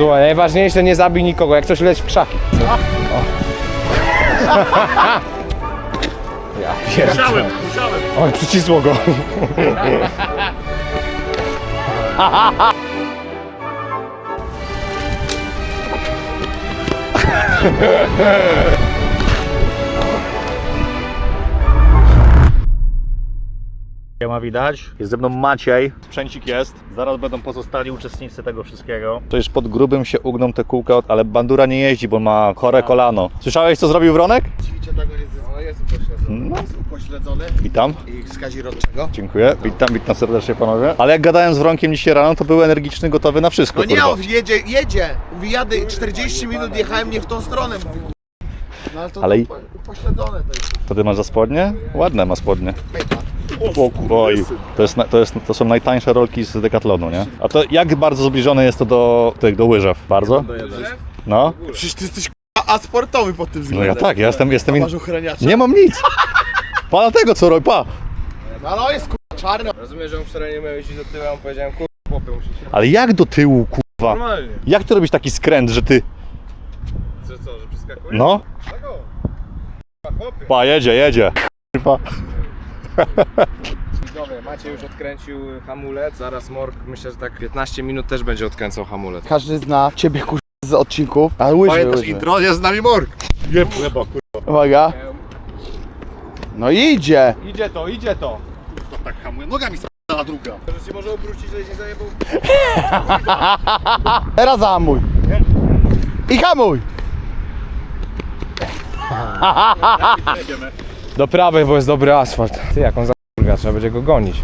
Słuchaj, najważniejsze nie zabij nikogo, jak coś leć w krzaki. O. Ja pierdolę. Musiałem, musiałem. Oj, przycisło go. ma widać. Jest ze mną Maciej. Sprzęcik jest. Zaraz będą pozostali uczestnicy tego wszystkiego. To już pod grubym się ugną te kółka, ale bandura nie jeździ, bo ma chore kolano. Słyszałeś co zrobił Wronek? Ćwiczę tak, jest, no, jest upośledzony. No. Jest upośledzony Witam. i wskazi rodczego. Dziękuję. Witam, witam serdecznie panowie. Ale jak gadałem z Wronkiem dzisiaj rano, to był energiczny, gotowy na wszystko. No nie, kurwa. on jedzie, jedzie. Mówi, jadę 40 minut, jechałem nie w tą stronę. Mówi, "Ku- no ale to Ale- upo- upośledzone to jest. To ty masz za spodnie? Ładne ma spodnie. O, ku- oj, to, jest, na- to, jest, to są najtańsze rolki z Decathlonu, nie? A to jak bardzo zbliżone jest to do tych, do łyżew? Bardzo? No? Przecież ty jesteś k***a, a sportowy pod tym No względem. ja tak, ja jestem, jestem in... Masz ochraniacza. Nie mam nic. Pana tego co robi, pa. No ale on jest k***a czarny. Rozumiem, że on wczoraj nie miał jeździć do tyłu, a on powiedziałem, kur... chłopy musicie. Ale jak do tyłu, kurwa? Normalnie. Jak ty robisz taki skręt, że ty... Że co, że przeskakuje? No? chłopie. Pa, jedzie, jedzie. Kurwa. Widzowie, Maciej już odkręcił hamulec, zaraz Mork, myślę, że tak 15 minut też będzie odkręcał hamulec. Każdy zna ciebie kur... z odcinków. Ale łyżwy, Pamiętasz łyżwy. intro? Jest z nami Morg. Nie, chleba, kurwa. Uwaga. No idzie. Idzie to, idzie to. To tak hamuje. Nogami na druga. Że się może obrócić, że się zajebał. Teraz zahamuj. I hamuj. Do prawej, bo jest dobry asfalt. Ty, jak on za trzeba będzie go gonić.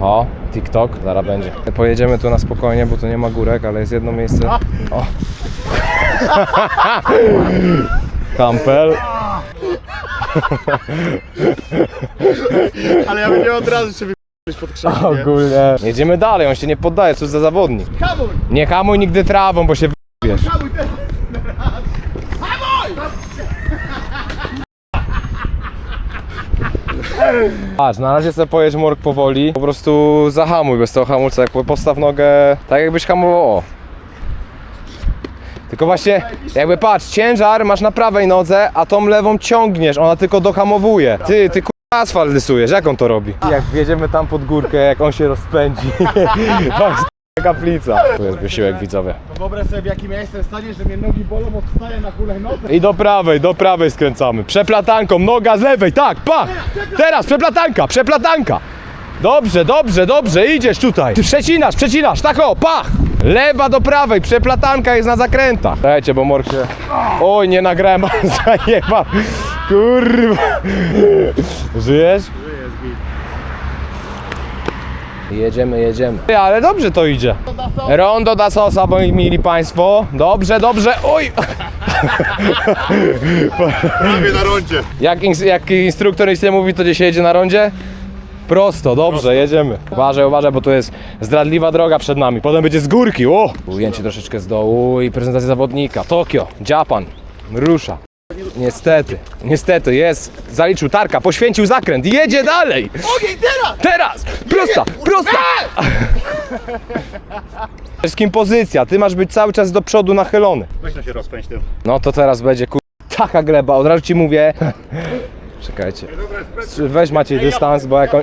O, TikTok, zaraz będzie. Pojedziemy tu na spokojnie, bo tu nie ma górek, ale jest jedno miejsce. O. Kampel. Ale ja bym nie od razu się wypisać pod krzak. Ogólnie. Jedziemy dalej, on się nie poddaje, co za zawodnik. Hamuj. Nie hamuj nigdy trawą, bo się wiesz. Hamuj Patrz, na razie sobie pojedź morg powoli, po prostu zahamuj bez tego hamulca, jakby postaw nogę tak jakbyś hamował. o. Tylko właśnie, jakby patrz, ciężar masz na prawej nodze, a tą lewą ciągniesz, ona tylko dohamowuje. Ty, ty k***a asfalt rysujesz, jak on to robi? Jak wjedziemy tam pod górkę, jak on się rozpędzi. To jest kaplica. Tu jest wysiłek widzowie. Wyobraź sobie w jakim ja jestem stanie, że mnie nogi bolą, odstaję na hulajnodze. I do prawej, do prawej skręcamy. Przeplatanką, noga z lewej, tak, pa! Teraz przeplatanka, przeplatanka. Dobrze, dobrze, dobrze, idziesz tutaj. Ty przecinasz, przecinasz, tak o, pach! Lewa do prawej, przeplatanka jest na zakrętach. Dajcie, bo mork się... Oj, nie nagrałem, zajebam. Kurwa. Żyjesz? Jedziemy, jedziemy. Ty, Ale dobrze to idzie. Rondo da sosa, moi mili państwo. Dobrze, dobrze. Oj! Prawie na rondzie. Jak, ins- jak instruktor nic nie mówi, to gdzie się jedzie na rondzie? Prosto, dobrze, jedziemy. Uważaj, uważaj, bo tu jest zdradliwa droga przed nami. Potem będzie z górki, o! Ujęcie troszeczkę z dołu i prezentacja zawodnika. Tokio, Japan, rusza. Niestety, niestety, jest, zaliczył tarka, poświęcił zakręt i jedzie dalej! Ogień teraz! Teraz! Prosta! Prosta! Wszystkim pozycja, ty masz być cały czas do przodu nachylony. Weź no się rozpędź tym. No to teraz będzie kur... taka gleba, od razu ci mówię. Czekajcie. Weź Maciej dystans, bo jak on...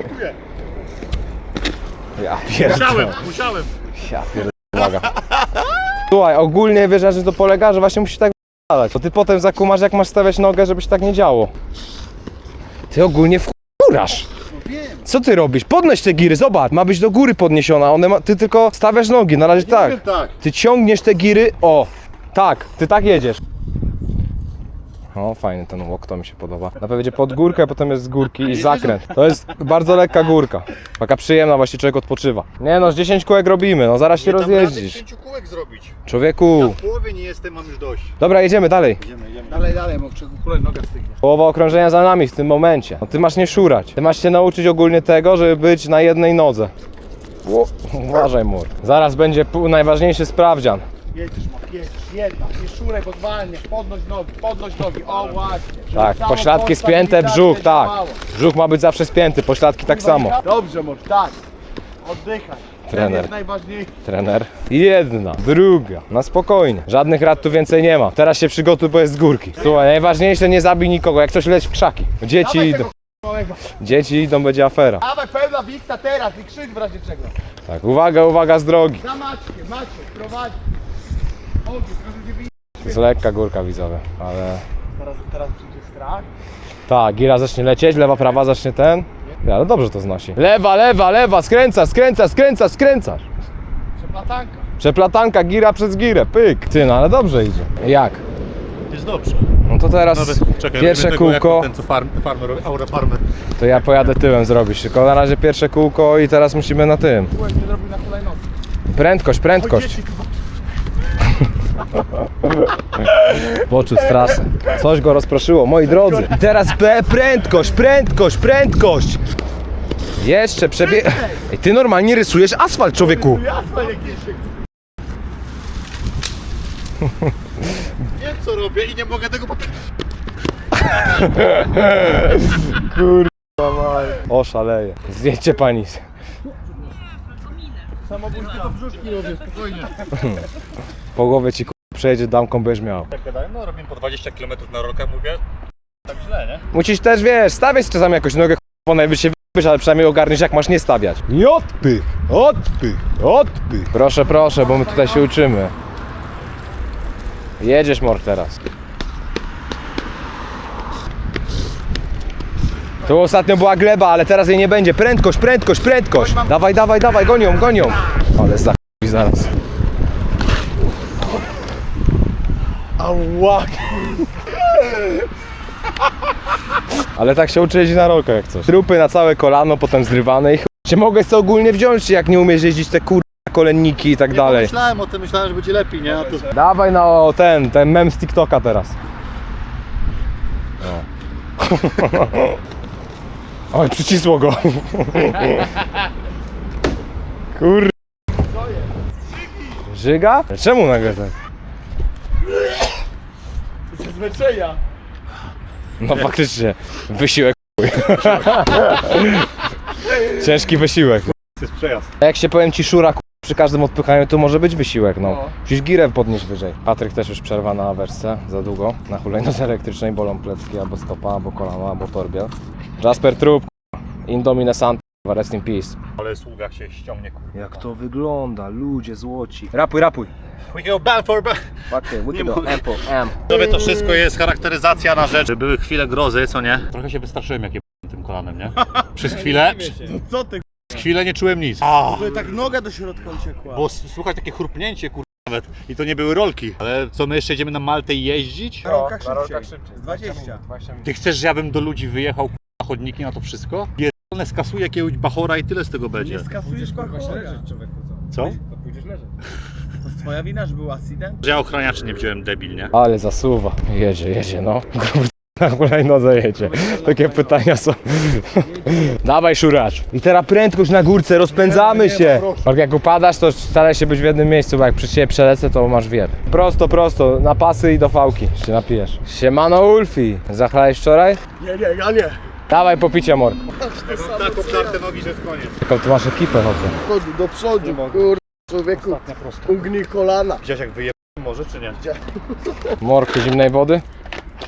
Ja pierdolę. Musiałem, musiałem. Ja pierdolę. Uwaga. Słuchaj, ogólnie wiesz, na czym to polega, że właśnie musisz tak wypadać. To ty potem zakumasz, jak masz stawiać nogę, żeby się tak nie działo. Ty ogólnie Co ty robisz? Podnoś te giry, zobacz, ma być do góry podniesiona, one ma... ty tylko stawiasz nogi, na razie tak. tak. Ty ciągniesz te giry, o, tak, ty tak jedziesz. O, fajny ten łok, to mi się podoba. Na pewno będzie pod górkę, a potem jest z górki i zakręt. To jest bardzo lekka górka. Taka przyjemna, właśnie człowiek odpoczywa. Nie no, z 10 kółek robimy, no zaraz się rozjeździsz. pięciu kółek zrobić. Człowieku. W połowie nie jestem, mam już dość. Dobra, jedziemy dalej. Idziemy, idziemy. Dalej, dalej, bo czego kulej noga stygnie. Połowa okrążenia za nami w tym momencie. No, ty masz nie szurać. Ty masz się nauczyć ogólnie tego, żeby być na jednej nodze. Ło, uważaj mur. Zaraz będzie pół- najważniejszy sprawdzian. Jedziesz, jedziesz, jedna. Nie szuraj, bo zwalniasz. Podnoś nogi, podnoś nogi. O, właśnie. Żeby Tak, pośladki spięte, brzuch, tak. Brzuch ma być zawsze spięty, pośladki tak samo. Dobrze, Mor, tak. Oddychaj. Trener. jest najważniejszy. Trener. Jedna, druga, na spokojnie. Żadnych rad tu więcej nie ma. Teraz się przygotuj, bo jest z górki. Słuchaj, najważniejsze nie zabij nikogo, jak coś leć w krzaki. Dzieci Dawaj idą, tego małego. dzieci idą, będzie afera. Dawaj pełna wiksa teraz i krzyż w razie czego. Tak, uwaga, uwaga z drogi. Za Maćkiem, Maciek, prowadzi. Widzieć. Z lekka górka widzowie, ale... Teraz, teraz przyjdzie strach. Tak, gira zacznie lecieć, lewa, prawa zacznie ten. Ja, ale dobrze to znosi. Lewa, lewa, lewa, skręca, skręca, skręca, skręcasz. Przeplatanka. Przeplatanka, gira przez girę, pyk. Ty, no ale dobrze idzie. Jak? Jest dobrze. No to teraz pierwsze kółko, Ten co farm, farmer, aura farmer. to ja pojadę tyłem zrobić, tylko na razie pierwsze kółko i teraz musimy na tym. Kółek nie zrobił na hulajnodze. Prędkość, prędkość. Poczuł strasę. Coś go rozproszyło, moi drodzy. I teraz B, prędkość, prędkość, prędkość. Jeszcze przebie... Ej, ty normalnie rysujesz asfalt, człowieku. Wiem co robię i nie mogę tego poprawić. O, szaleje. Zdjęcie pani. Samobójstwo to brzuszki robię, spokojnie. Po głowie ci k***a, przejedzie damką, będziesz miał. Tak gadałem, no robimy po 20 km na rolkach, mówię. Tak źle, nie? Musisz też, wiesz, stawiać czasami jakoś nogę k***a, najwyżej wyjść, ale przynajmniej ogarniesz jak masz nie stawiać. I odpych, odpych, odpych. Proszę, proszę, bo my tutaj się uczymy. Jedziesz mor teraz. Tu ostatnio była gleba, ale teraz jej nie będzie. Prędkość, prędkość, prędkość. Dawaj, dawaj, dawaj, gonią, gonią. Ale za zaraz. Ała. Ale tak się uczy jeździć na rolkach jak coś. Trupy na całe kolano, potem zrywane i ch... Cię mogę sobie ogólnie wziąć, jak nie umiesz jeździć te kur... kolenniki i tak Nie, dalej. Myślałem o tym, myślałem, że będzie lepiej, nie? A to... Dawaj na o, ten, ten mem z TikToka teraz. O. Oj, przycisło go. Kur... Żyga? Czemu nagle tak? Ze zmęczenia. No faktycznie, wysiłek chuj. Ciężki wysiłek. jest przejazd. A jak się powiem ci szura ku- przy każdym odpychaniu, to może być wysiłek, no. No. Musisz girę podnieść wyżej. Patryk też już przerwa na wersce za długo. Na hulajnodze elektrycznej bolą plecki, albo stopa, albo kolana, albo torbiel. Jasper Trup, Indomine Sant, rest in peace. Ale sługa się ściągnie, kurwa. Jak to wygląda, ludzie złoci. Rapuj, rapuj. We go back for back. Fakty, Nie mogę. ample, am. Tobie to wszystko jest charakteryzacja na rzecz. Były chwile grozy, co nie? Trochę się wystraszyłem, jak je tym kolanem, nie? Przez chwilę, przez Co ty? chwilę nie czułem nic. A, To tak noga do środka uciekła. bo s- słuchaj, takie chrupnięcie, kurwa, nawet. I to nie były rolki. Ale co, my jeszcze jedziemy na Maltę jeździć? Na rolkach szybciej. Z 20. Ty chcesz, że ja bym do ludzi wyjechał, chodniki na to wszystko? Pierdolone skasuję jakiegoś bachora i tyle z tego będzie. Nie skasujesz kogoś człowieku, co? Co? To pójdziesz leżeć. To jest twoja wina, że był accident? Że ja ochraniaczy nie wziąłem, debil, nie? Ale zasuwa. Jedzie, jedzie, no. Na hulajnodze jedzie. Takie pytania są. Dawaj szuracz. I teraz prędkość na górce, rozpędzamy się. Jak jak upadasz, to staraj się być w jednym miejscu, bo jak przy ciebie przelecę, to masz wier. Prosto, prosto, na pasy i do fałki się napijesz. Siemano Ulfi. Zachlałeś wczoraj? Nie, nie, ja nie. Dawaj popicie morku. Tak obdartę nogi, że jest koniec. Jaką ty masz ekipę, chłopie. Chodź do przodu, kur... Człowieku, ugnij kolana. Widziałeś jak wyje może, czy nie? Morku zimnej wody?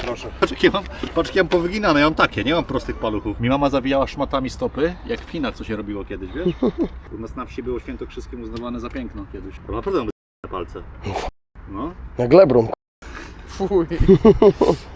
Proszę. Patrz jakie mam, patrz jakie mam powyginane, ja mam takie, nie mam prostych paluchów. Mi mama zawijała szmatami stopy, jak w Chinach, co się robiło kiedyś, wiesz? U nas na wsi było świętokrzyskim uznawane za piękno kiedyś. To naprawdę mam palce. No. Jak lebrun. Fuj.